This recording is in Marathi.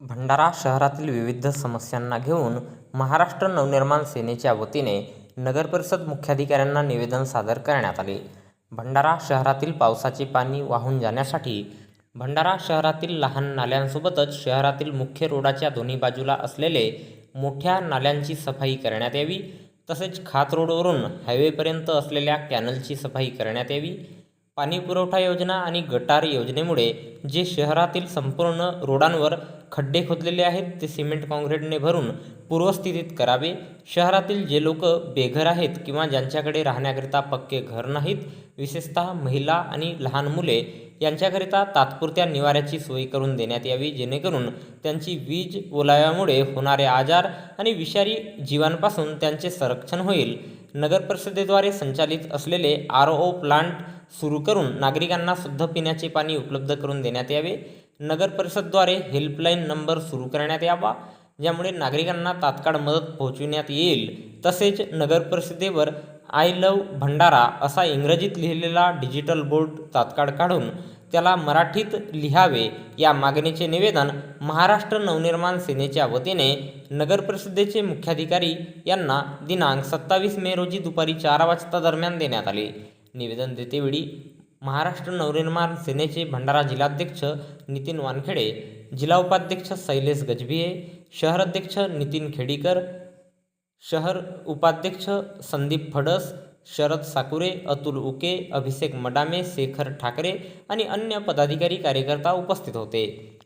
भंडारा शहरातील विविध समस्यांना घेऊन महाराष्ट्र नवनिर्माण सेनेच्या वतीने नगरपरिषद मुख्याधिकाऱ्यांना निवेदन सादर करण्यात आले. भंडारा शहरातील पावसाचे पाणी वाहून जाण्यासाठी भंडारा शहरातील लहान नाल्यांसोबतच शहरातील मुख्य रोडाच्या दोन्ही बाजूला असलेले मोठ्या नाल्यांची सफाई करण्यात यावी, तसेच खात रोडवरून हायवेपर्यंत असलेल्या कॅनलची सफाई करण्यात यावी. पाणीपुरवठा योजना आणि गटार योजनेमुळे जे शहरातील संपूर्ण रोडांवर खड्डे खोदलेले आहेत ते सिमेंट काँक्रीटने भरून पूर्वस्थितीत करावे. शहरातील जे लोक बेघर आहेत किंवा ज्यांच्याकडे राहण्याकरिता पक्के घर नाहीत, विशेषतः महिला आणि लहान मुले यांच्याकरिता तात्पुरत्या निवाऱ्याची सोय करून देण्यात यावी जेणेकरून त्यांची वीज ओलाव्यामुळे होणारे आजार आणि विषारी जीवांपासून त्यांचे संरक्षण होईल. नगरपरिषदेद्वारे संचालित असलेले आर ओ प्लांट सुरू करून नागरिकांना शुद्ध पिण्याचे पाणी उपलब्ध करून देण्यात यावे. नगरपरिषदद्वारे हेल्पलाईन नंबर सुरू करण्यात यावा, ज्यामुळे नागरिकांना तात्काळ मदत पोहोचविण्यात येईल. तसेच नगरपरिषदेवर आय लव्ह भंडारा असा इंग्रजीत लिहिलेला डिजिटल बोर्ड तात्काळ काढून त्याला मराठीत लिहावे या मागणीचे निवेदन महाराष्ट्र नवनिर्माण सेनेच्या वतीने नगरपरिषदेचे मुख्याधिकारी यांना दिनांक सत्तावीस मे रोजी दुपारी चार वाजता दरम्यान देण्यात आले. निवेदन देतेवेळी महाराष्ट्र नवनिर्माण सेनेचे भंडारा जिल्हाध्यक्ष नितीन वानखेडे, जिल्हा उपाध्यक्ष शैलेश गजभिये, शहराध्यक्ष नितीन खेडीकर, शहर उपाध्यक्ष संदीप फडस, शरद साकुरे, अतुल उके, अभिषेक मडामे, शेखर ठाकरे आणि अन्य पदाधिकारी कार्यकर्ता उपस्थित होते.